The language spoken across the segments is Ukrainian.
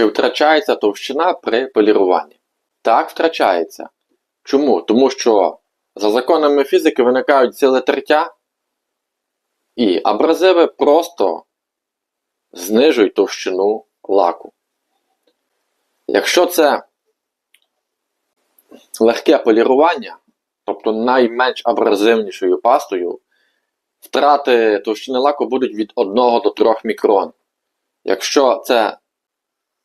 Чи втрачається товщина при поліруванні? Так, втрачається. Чому? Тому що за законами фізики виникають сили тертя, і абразиви просто знижують товщину лаку. Якщо це легке полірування, тобто найменш абразивнішою пастою, втрати товщини лаку будуть від 1 до 3 мікрон. Якщо це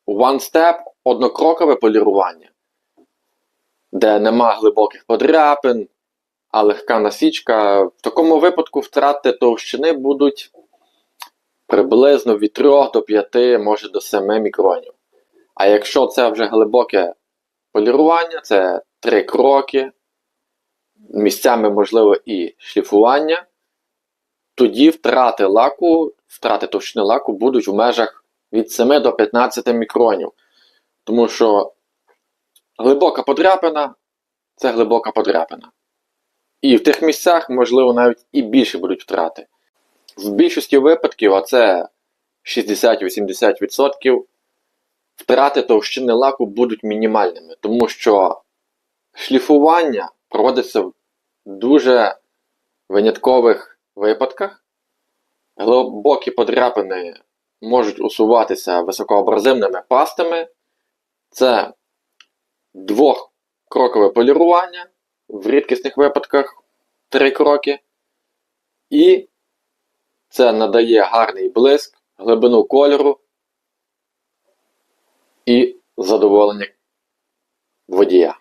one step, однокрокове полірування, де нема глибоких подряпин, а легка насічка, в такому випадку втрати товщини будуть приблизно від 3 до 5, може до 7 мікронів. А якщо це вже глибоке полірування, це 3 кроки, місцями можливо і шліфування, тоді втрати лаку, втрати товщини лаку будуть в межах від 7 до 15 мікронів. Тому що глибока подряпина це глибока подряпина. І в тих місцях, можливо, навіть і більше будуть втрати. В більшості випадків, а це 60-80%, втрати товщини лаку будуть мінімальними, тому що шліфування проводиться в дуже виняткових випадках. Глибокі подряпини можуть усуватися високоабразивними пастами. Це двохкрокове полірування, в рідкісних випадках три кроки. І це надає гарний блиск, глибину кольору і задоволення водія.